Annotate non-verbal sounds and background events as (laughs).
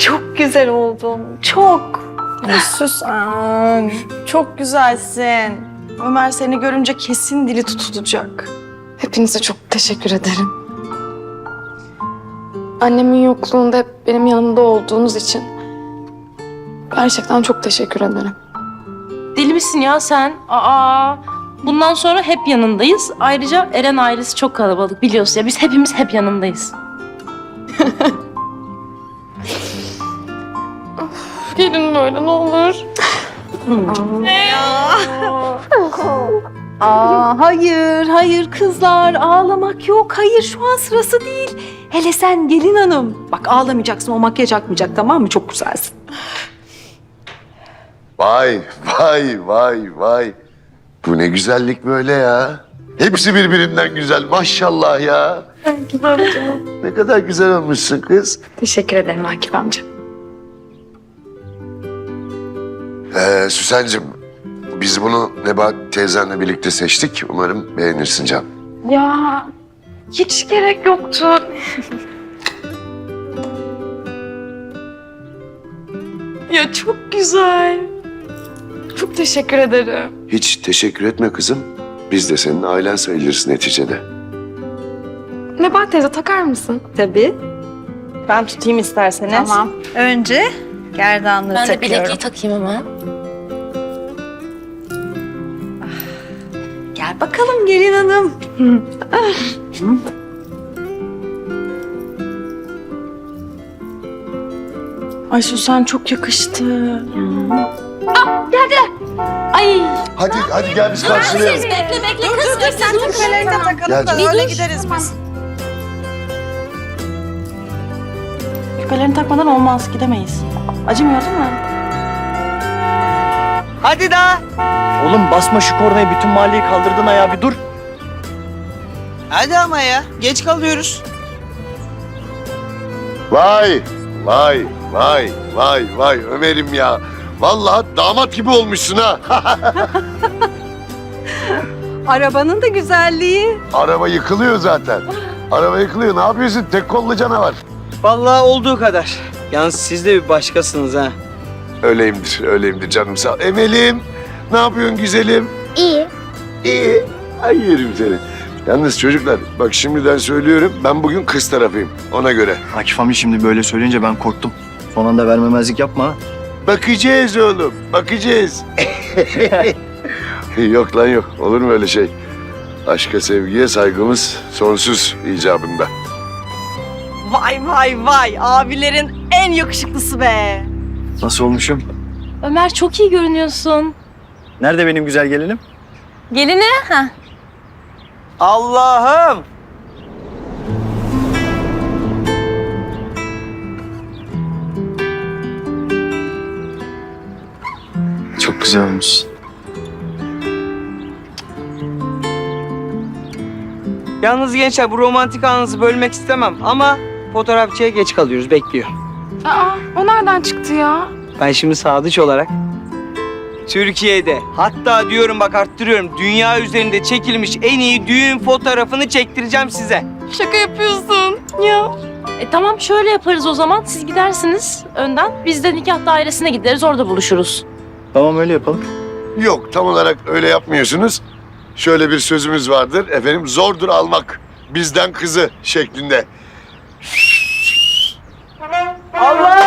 Çok güzel oldun. Çok. Ay Süsen, çok güzelsin. Ömer seni görünce kesin dili tutulacak. Hepinize çok teşekkür ederim. Annemin yokluğunda hep benim yanımda olduğunuz için gerçekten çok teşekkür ederim. Deli misin ya sen? Aa, bundan sonra hep yanındayız. Ayrıca Eren ailesi çok kalabalık biliyorsun ya. Biz hepimiz hep yanındayız. (laughs) Gelin böyle ne olur. Aa, hayır, hayır kızlar. Ağlamak yok. Hayır, şu an sırası değil. Hele sen gelin hanım. Bak ağlamayacaksın, o makyaj akmayacak tamam mı? Çok güzelsin. Vay vay vay vay. Bu ne güzellik böyle ya. Hepsi birbirinden güzel maşallah ya. ne kadar güzel olmuşsun kız. Teşekkür ederim Akif amca. Ee, Süsen'cim biz bunu Nebahat teyzenle birlikte seçtik. Umarım beğenirsin Can. Ya hiç gerek yoktu. (laughs) ya çok güzel. Çok teşekkür ederim. Hiç teşekkür etme kızım. Biz de senin ailen sayılırız neticede. Nebahat teyze takar mısın? Tabii. Ben tutayım isterseniz. Tamam. Önce gerdanlığı Ben de takıyorum. bilekliği takayım hemen. Gel bakalım gelin hanım. Ay Süsen çok yakıştı. Ay Hadi hadi gel biz karşılayalım. bekle bekle kız dur sen takalım Gel da canım. öyle gideriz biz. Küpelerini takmadan olmaz, gidemeyiz. Acımıyor değil mi? Hadi daha. Oğlum basma şu kornayı bütün mahalleyi kaldırdın ayağa bir dur. Hadi ama ya. Geç kalıyoruz. Vay vay vay vay vay Ömer'im ya. Vallahi damat gibi olmuşsun ha. (laughs) Arabanın da güzelliği. Araba yıkılıyor zaten. Araba yıkılıyor. Ne yapıyorsun? Tek kollu canavar. Vallahi olduğu kadar. Yalnız siz de bir başkasınız ha. Öyleyimdir, öyleyimdir canım sağ ol. Emel'im, ne yapıyorsun güzelim? İyi. İyi. Ay yerim seni. Yalnız çocuklar, bak şimdiden söylüyorum, ben bugün kız tarafıyım. Ona göre. Akif amca şimdi böyle söyleyince ben korktum. Son anda vermemezlik yapma. ha. Bakacağız oğlum, bakacağız. (laughs) yok lan yok, olur mu öyle şey? Aşka, sevgiye saygımız sonsuz icabında. Vay vay vay, abilerin en yakışıklısı be. Nasıl olmuşum? Ömer çok iyi görünüyorsun. Nerede benim güzel gelinim? Gelini? Ha. Allah'ım. Çok güzel olmuş. Yalnız gençler bu romantik anınızı bölmek istemem ama fotoğrafçıya geç kalıyoruz. Bekliyor. Aa o nereden çıktı ya? Ben şimdi sadıç olarak Türkiye'de hatta diyorum bak arttırıyorum dünya üzerinde çekilmiş en iyi düğün fotoğrafını çektireceğim size. Şaka yapıyorsun. Ya. E tamam şöyle yaparız o zaman. Siz gidersiniz önden. Biz de nikah dairesine gideriz orada buluşuruz. Tamam öyle yapalım. Yok, tam olarak öyle yapmıyorsunuz. Şöyle bir sözümüz vardır, efendim zordur almak bizden kızı şeklinde. Allah